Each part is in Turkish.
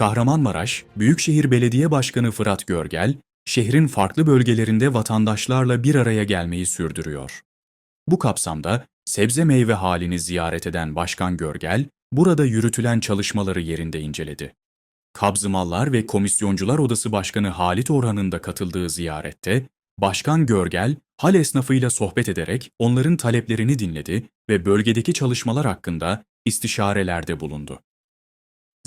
Kahramanmaraş, Büyükşehir Belediye Başkanı Fırat Görgel, şehrin farklı bölgelerinde vatandaşlarla bir araya gelmeyi sürdürüyor. Bu kapsamda sebze meyve halini ziyaret eden Başkan Görgel, burada yürütülen çalışmaları yerinde inceledi. Kabzı Mallar ve Komisyoncular Odası Başkanı Halit Orhan'ın da katıldığı ziyarette, Başkan Görgel, hal esnafıyla sohbet ederek onların taleplerini dinledi ve bölgedeki çalışmalar hakkında istişarelerde bulundu.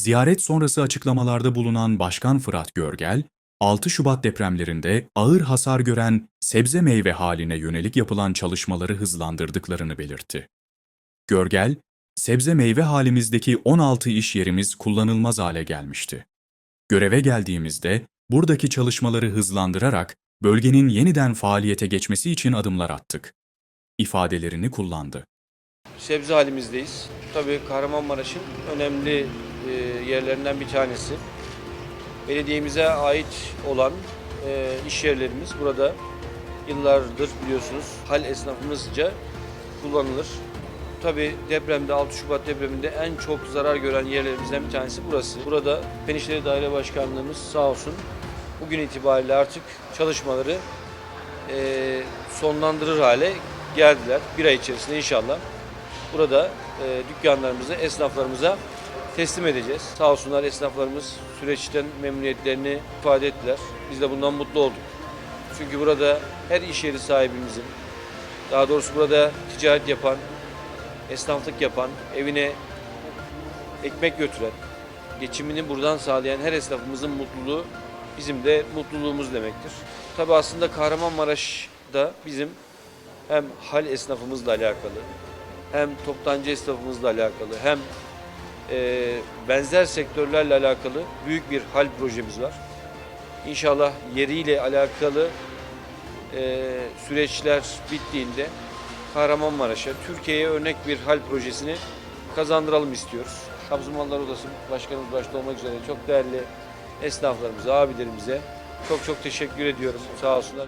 Ziyaret sonrası açıklamalarda bulunan Başkan Fırat Görgel, 6 Şubat depremlerinde ağır hasar gören sebze meyve haline yönelik yapılan çalışmaları hızlandırdıklarını belirtti. Görgel, sebze meyve halimizdeki 16 iş yerimiz kullanılmaz hale gelmişti. Göreve geldiğimizde buradaki çalışmaları hızlandırarak bölgenin yeniden faaliyete geçmesi için adımlar attık. ifadelerini kullandı. sebze halimizdeyiz. Tabii Kahramanmaraş'ın önemli yerlerinden bir tanesi. Belediyemize ait olan e, iş yerlerimiz burada yıllardır biliyorsunuz hal esnafımızca kullanılır. Tabii depremde 6 Şubat depreminde en çok zarar gören yerlerimizden bir tanesi burası. Burada Penişleri Daire Başkanlığımız sağ olsun bugün itibariyle artık çalışmaları e, sonlandırır hale geldiler. Bir ay içerisinde inşallah burada e, dükkanlarımızı esnaflarımıza teslim edeceğiz. Sağ olsunlar esnaflarımız süreçten memnuniyetlerini ifade ettiler. Biz de bundan mutlu olduk. Çünkü burada her iş yeri sahibimizin, daha doğrusu burada ticaret yapan, esnaflık yapan, evine ekmek götüren, geçimini buradan sağlayan her esnafımızın mutluluğu bizim de mutluluğumuz demektir. Tabi aslında Kahramanmaraş'da bizim hem hal esnafımızla alakalı, hem toptancı esnafımızla alakalı, hem e, benzer sektörlerle alakalı büyük bir hal projemiz var. İnşallah yeriyle alakalı e, süreçler bittiğinde Kahramanmaraş'a, Türkiye'ye örnek bir hal projesini kazandıralım istiyoruz. Kabzı Mallar Odası Başkanımız başta olmak üzere çok değerli esnaflarımıza, abilerimize çok çok teşekkür ediyorum. Sağ olsunlar.